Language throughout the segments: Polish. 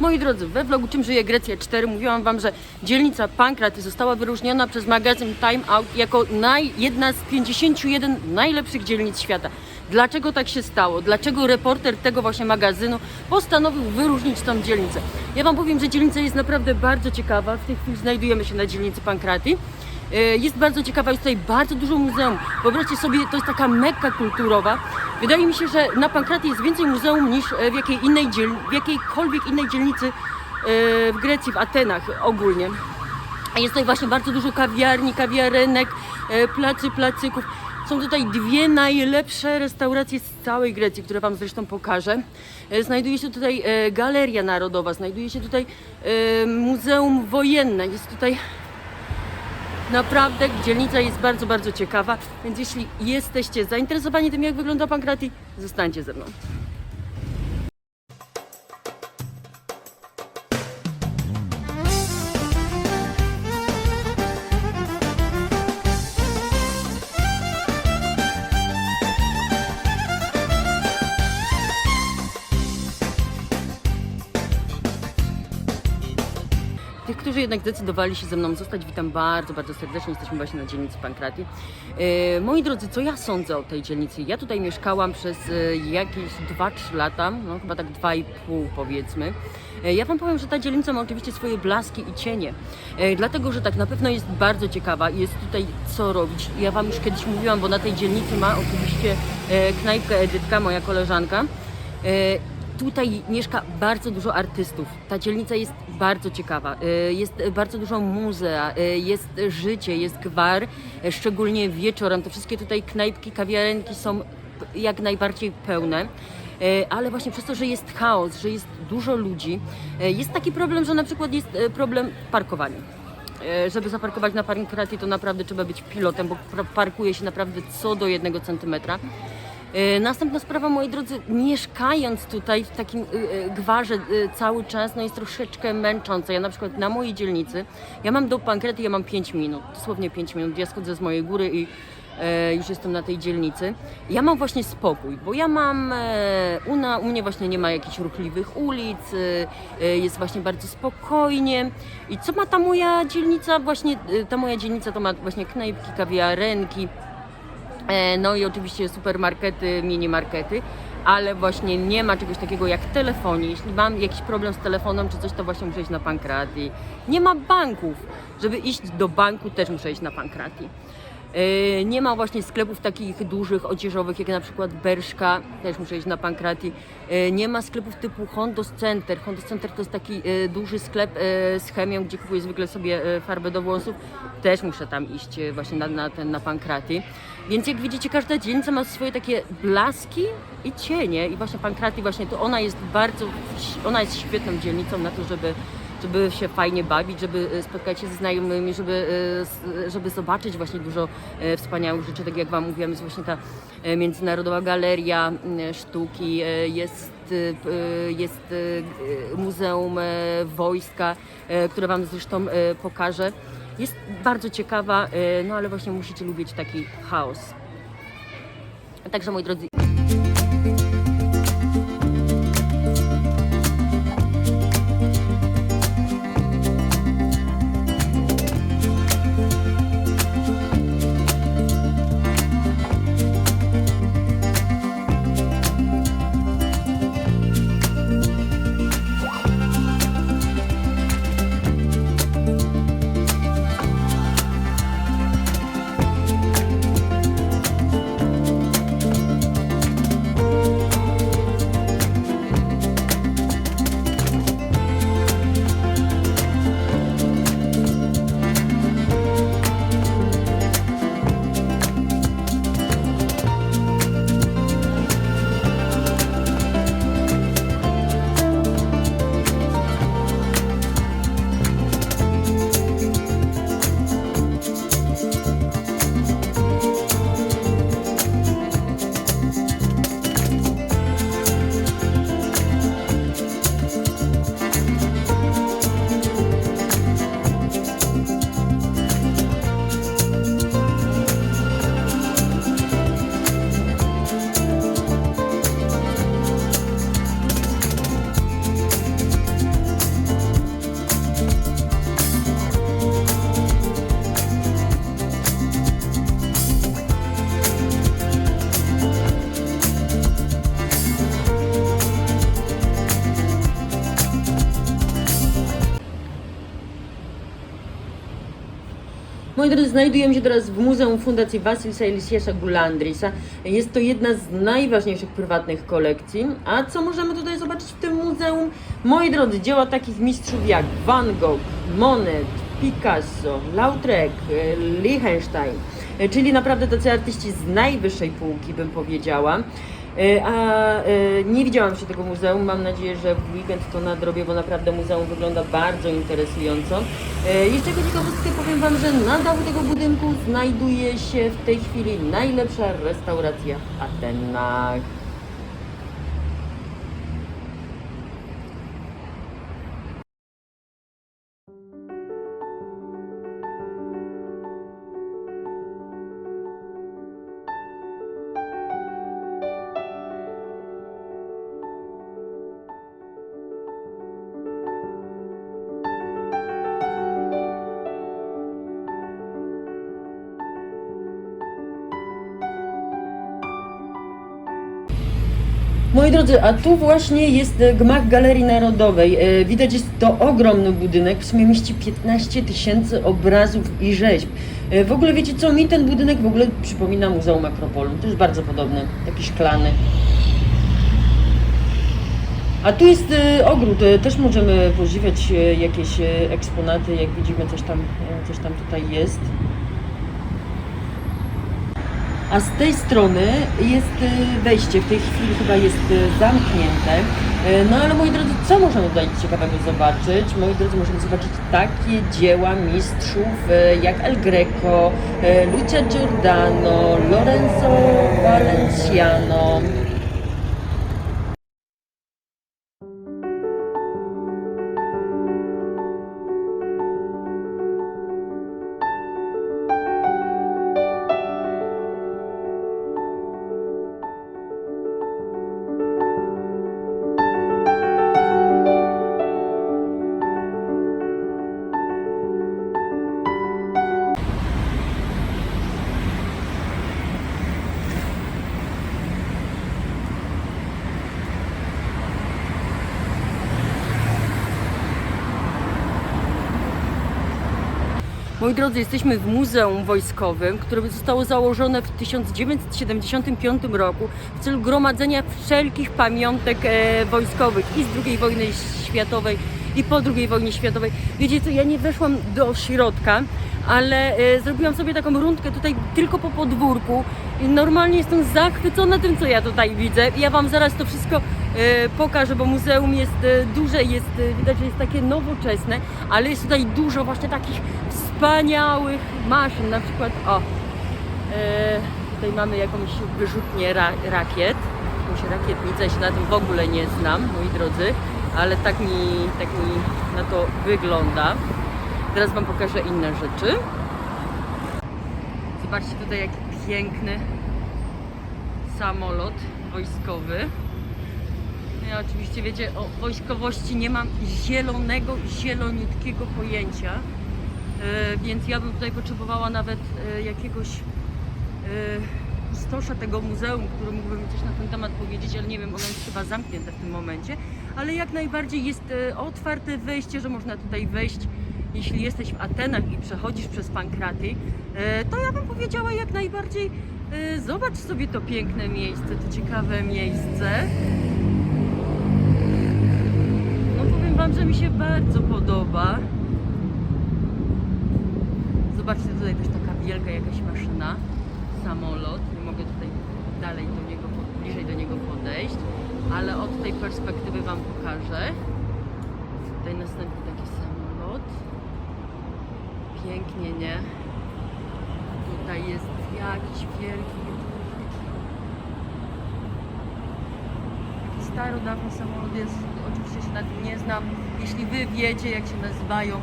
Moi drodzy, we vlogu Czym żyje Grecja 4 mówiłam Wam, że dzielnica Pankraty została wyróżniona przez magazyn Time Out jako naj, jedna z 51 najlepszych dzielnic świata. Dlaczego tak się stało? Dlaczego reporter tego właśnie magazynu postanowił wyróżnić tą dzielnicę? Ja Wam powiem, że dzielnica jest naprawdę bardzo ciekawa. W tej chwili znajdujemy się na dzielnicy Pankraty. E, Jest bardzo ciekawa, jest tutaj bardzo dużo muzeum. Wyobraźcie sobie, to jest taka mekka kulturowa. Wydaje mi się, że na Pankraty jest więcej muzeum niż e, w, jakiej innej dziel, w jakiejkolwiek innej dzielnicy e, w Grecji, w Atenach ogólnie. Jest tutaj właśnie bardzo dużo kawiarni, kawiarenek, placy, placyków. Są tutaj dwie najlepsze restauracje z całej Grecji, które Wam zresztą pokażę. Znajduje się tutaj Galeria Narodowa, znajduje się tutaj Muzeum Wojenne, jest tutaj Naprawdę dzielnica jest bardzo, bardzo ciekawa, więc jeśli jesteście zainteresowani tym, jak wygląda Pankrati, zostańcie ze mną. Jednak zdecydowali się ze mną zostać, witam bardzo, bardzo serdecznie. Jesteśmy właśnie na dzielnicy Pankrati. E, moi drodzy, co ja sądzę o tej dzielnicy? Ja tutaj mieszkałam przez e, jakieś 2-3 lata, no chyba tak 2,5 powiedzmy. E, ja Wam powiem, że ta dzielnica ma oczywiście swoje blaski i cienie, dlatego, że tak na pewno jest bardzo ciekawa i jest tutaj co robić. Ja Wam już kiedyś mówiłam, bo na tej dzielnicy ma oczywiście knajpkę Edytka, moja koleżanka. Tutaj mieszka bardzo dużo artystów. Ta dzielnica jest bardzo ciekawa. Y, Jest bardzo dużo muzea, y, jest życie, jest gwar, szczególnie wieczorem. Te wszystkie tutaj knajpki, kawiarenki są jak najbardziej pełne. Y, Ale właśnie przez to, że jest chaos, że jest dużo ludzi, jest taki problem, że na przykład jest problem parkowania. Żeby zaparkować na Pankrati, to naprawdę trzeba być pilotem, bo parkuje się naprawdę co do jednego centymetra. E, Następna sprawa, moi drodzy, mieszkając tutaj w takim e, e, gwarze cały czas, no jest troszeczkę męczące. Ja na przykład na mojej dzielnicy, ja mam do Pankrety, ja mam 5 minut, dosłownie 5 minut. Ja schodzę z mojej góry i e, już jestem na tej dzielnicy. Ja mam właśnie spokój, bo ja mam, e, u, na, u mnie właśnie nie ma jakichś ruchliwych ulic, e, jest właśnie bardzo spokojnie. I co ma ta moja dzielnica? Właśnie e, ta moja dzielnica to ma właśnie knajpki, kawiarenki, No i oczywiście supermarkety, minimarkety, ale właśnie nie ma czegoś takiego jak telefonie. Jeśli mam jakiś problem z telefonem czy coś, to właśnie muszę iść na Pankrati. Nie ma banków. Żeby iść do banku też muszę iść na Pankrati. E, Nie ma właśnie sklepów takich dużych, odzieżowych, jak na przykład Berszka, też muszę iść na Pankrati. E, Nie ma sklepów typu Hondos Center. Hondos Center to jest taki e, duży sklep z chemią, gdzie kupuję zwykle sobie farbę do włosów. Też muszę tam iść właśnie na, na, ten, na Pankrati. Więc jak widzicie, każda dzielnica ma swoje takie blaski i cienie. I właśnie Pankrati, właśnie to ona jest bardzo, ona jest świetną dzielnicą na to, żeby żeby się fajnie bawić, żeby e, spotkać się ze znajomymi, żeby, e, żeby zobaczyć właśnie dużo e, wspaniałych rzeczy. Tak jak Wam mówiłam, jest właśnie ta Międzynarodowa Galeria Sztuki, jest, jest Muzeum Wojska, które Wam zresztą pokażę. Jest bardzo ciekawa, no ale właśnie musicie lubić taki chaos. Także moi drodzy, Moi drodzy, znajdujemy się teraz w Muzeum Fundacji Wasilsa Ilisiesza Gulandrisa. Jest to jedna z najważniejszych prywatnych kolekcji. A co możemy tutaj zobaczyć w tym muzeum? Moi drodzy, dzieła takich mistrzów jak Van Gogh, Monet, Picasso, Lautrec, e, Liechtenstein, E, czyli naprawdę tacy artyści z najwyższej półki, bym powiedziała. E, A e, nie widziałam jeszcze tego muzeum. Mam nadzieję, że w weekend to nadrobię, bo naprawdę muzeum wygląda bardzo interesująco. E, Jeszcze jako ciekawostkę powiem Wam, że na dachu tego budynku znajduje się w tej chwili najlepsza restauracja w Atenach. Moi drodzy, a tu właśnie jest e, gmach Galerii Narodowej. E, Widać jest to ogromny budynek, w sumie mieści 15 tysięcy obrazów i rzeźb. E, W ogóle wiecie co, mi ten budynek w ogóle przypomina Muzeum Akropolu. To jest bardzo podobny, taki szklany. A tu jest ogród, też możemy podziwiać jakieś eksponaty, jak widzimy coś tam, coś tam tutaj jest. A z tej strony jest y, wejście, w tej chwili chyba jest y, zamknięte. Y, No ale moi drodzy, co możemy tutaj ciekawego zobaczyć? Moi drodzy, możemy zobaczyć takie dzieła mistrzów y, jak El Greco, y, Lucia Giordano, Lorenzo Valenciano. Moi drodzy, jesteśmy w Muzeum Wojskowym, które zostało założone w 1975 roku w celu gromadzenia wszelkich pamiątek e, wojskowych i z II wojny światowej i po II wojnie światowej. Wiecie co, ja nie weszłam do środka, ale e, zrobiłam sobie taką rundkę tutaj tylko po podwórku i normalnie jestem zachwycona tym, co ja tutaj widzę. Ja Wam zaraz to wszystko pokażę, bo muzeum jest e, duże, jest, e, widać, że jest takie nowoczesne, ale jest tutaj dużo właśnie takich wspaniałych maszyn, na przykład o, e, tutaj mamy jakąś wyrzutnię ra, rakiet, jakąś rakietnicę, ja się na tym w ogóle nie znam, moi drodzy, ale tak mi, tak mi na to wygląda. Teraz Wam pokażę inne rzeczy. Zobaczcie tutaj jaki piękny samolot wojskowy. Ja oczywiście wiecie, o wojskowości nie mam zielonego, zieloniutkiego pojęcia, e, więc ja bym tutaj potrzebowała nawet e, jakiegoś e, kustosza tego muzeum, który mógłby mi coś na ten temat powiedzieć, ale nie wiem, ono jest chyba zamknięte w tym momencie, ale jak najbardziej jest e, otwarte wejście, że można tutaj wejść. Jeśli jesteś w Atenach i przechodzisz przez Pankraty, e, to ja bym powiedziała jak najbardziej e, zobacz sobie to piękne miejsce, to ciekawe miejsce. Bardzo podoba. Zobaczcie, tutaj też taka wielka jakaś maszyna, samolot. Nie mogę tutaj dalej do niego, bliżej do niego podejść, ale od tej perspektywy Wam pokażę. Tutaj następny taki samolot. Pięknie, nie? Tutaj jest jakiś wielki, taki starodawny samolot jest. Oczywiście się na tym nie znam. Jeśli Wy wiecie, jak się nazywają, e,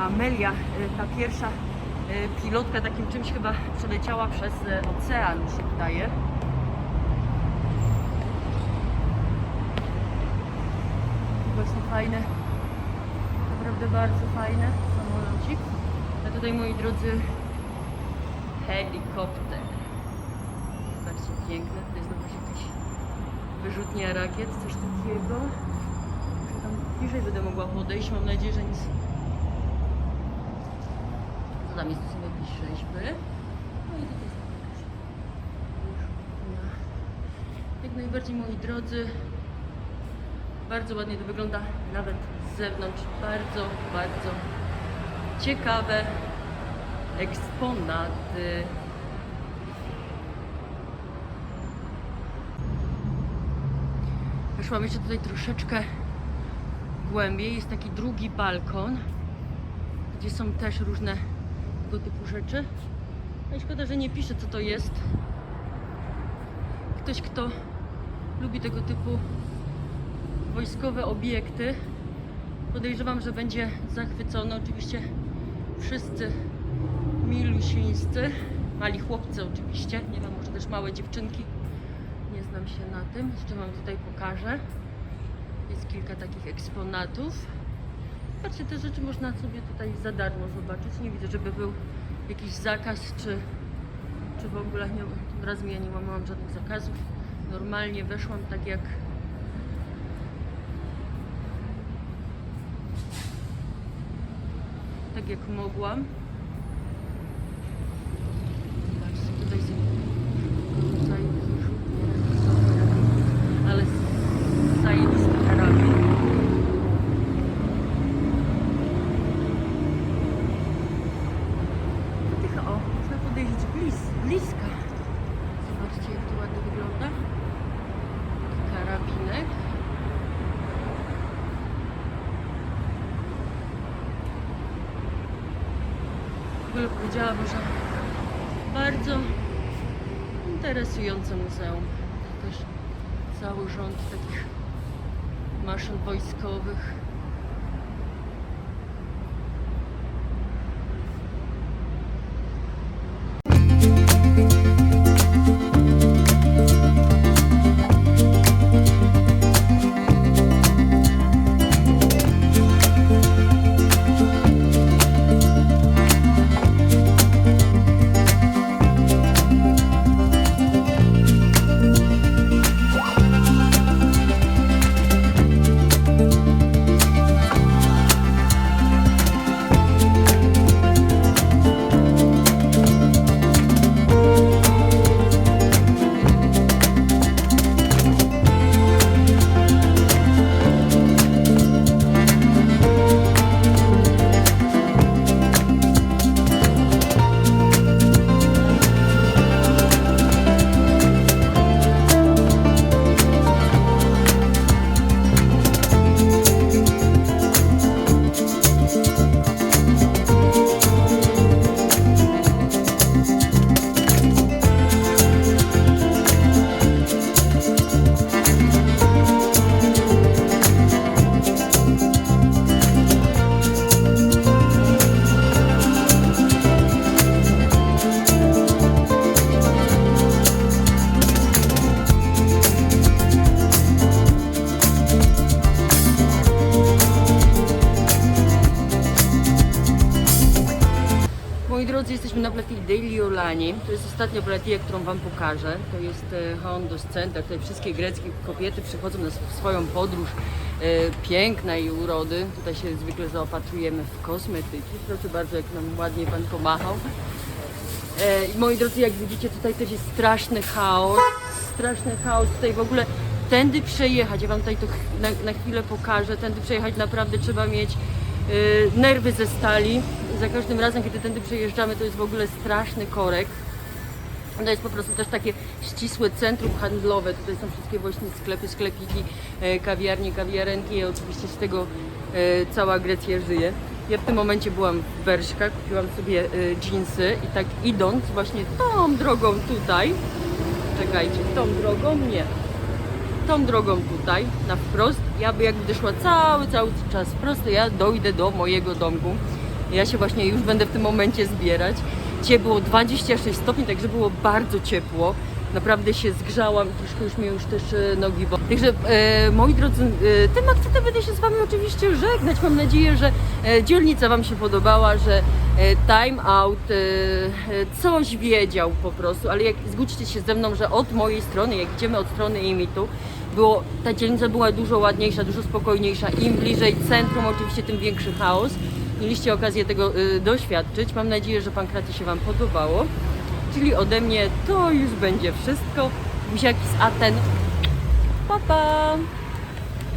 Amelia, e, ta pierwsza e, pilotka takim czymś chyba przeleciała przez ocean, mi się wydaje. Właśnie fajne, naprawdę bardzo fajne samolocik. A tutaj moi drodzy helikopter. Piękne. To jest znowu jakaś wyrzutnia rakiet, coś takiego. Tam bliżej będę mogła podejść. Mam nadzieję, że nic Co tam jest? To są jakieś rzeźby. No i tutaj różne. Jak najbardziej moi drodzy, bardzo ładnie to wygląda nawet z zewnątrz. Bardzo, bardzo ciekawe eksponaty. Weszłam jeszcze tutaj troszeczkę głębiej. Jest taki drugi balkon, gdzie są też różne tego typu rzeczy. No i szkoda, że nie pisze co to jest. Ktoś, kto lubi tego typu wojskowe obiekty, podejrzewam, że będzie zachwycony. Oczywiście wszyscy milusińscy, mali chłopcy oczywiście, nie wiem, może też małe dziewczynki. Znam się na tym. Jeszcze Wam tutaj pokażę. Jest kilka takich eksponatów. Patrzcie, te rzeczy można sobie tutaj za darmo zobaczyć. Nie widzę, żeby był jakiś zakaz, czy, czy w ogóle nie, tym razem ja nie łamałam żadnych zakazów. Normalnie weszłam tak jak tak jak mogłam. Zobaczcie, tutaj są rodzaje wyrzutnie, ale zajebisty karabin. Tych, o, można podejść blis, bliska. Zobaczcie, jak to ładnie wygląda. Taki karabinek. Powiedziałabym, że bardzo interesujące muzeum. Też cały rząd takich maszyn wojskowych. Platii Deliolani. To jest ostatnia platia, którą Wam pokażę. To jest e, Hondos Center. Tutaj wszystkie greckie kobiety przychodzą na sw- swoją podróż e, pięknej urody. Tutaj się zwykle zaopatrujemy w kosmetyki. Proszę bardzo, jak nam ładnie Pan pomachał. E, i moi drodzy, jak widzicie, tutaj też jest straszny chaos. Straszny chaos. Tutaj w ogóle tędy przejechać, ja Wam tutaj to na, na chwilę pokażę, tędy przejechać naprawdę trzeba mieć nerwy ze stali. Za każdym razem, kiedy tędy przejeżdżamy, to jest w ogóle straszny korek. To jest po prostu też takie ścisłe centrum handlowe. Tutaj są wszystkie właśnie sklepy, sklepiki, e, kawiarnie, kawiarenki i oczywiście z tego e, cała Grecja żyje. Ja w tym momencie byłam w Berszka, kupiłam sobie e, jeansy i tak idąc właśnie tą drogą tutaj, czekajcie, tą drogą, nie, tą drogą tutaj, na wprost, ja by jak będę szła cały, cały czas wprost, to ja dojdę do mojego domku. Ja się właśnie już będę w tym momencie zbierać. Dzisiaj było 26 stopni, także było bardzo ciepło. Naprawdę się zgrzałam, troszkę już mnie już też e, nogi bo. Także e, moi drodzy, e, tym akcentem będę się z Wami oczywiście żegnać. Mam nadzieję, że e, dzielnica Wam się podobała, że e, time out e, e, coś wiedział po prostu, ale jak zgódźcie się ze mną, że od mojej strony, jak idziemy od strony imitu, było, ta dzielnica była dużo ładniejsza, dużo spokojniejsza. Im bliżej centrum, oczywiście, tym większy chaos. Mieliście okazję tego y, doświadczyć. Mam nadzieję, że Pankraty się Wam podobało. Czyli ode mnie to już będzie wszystko. Buziaki z Aten. Pa, pa!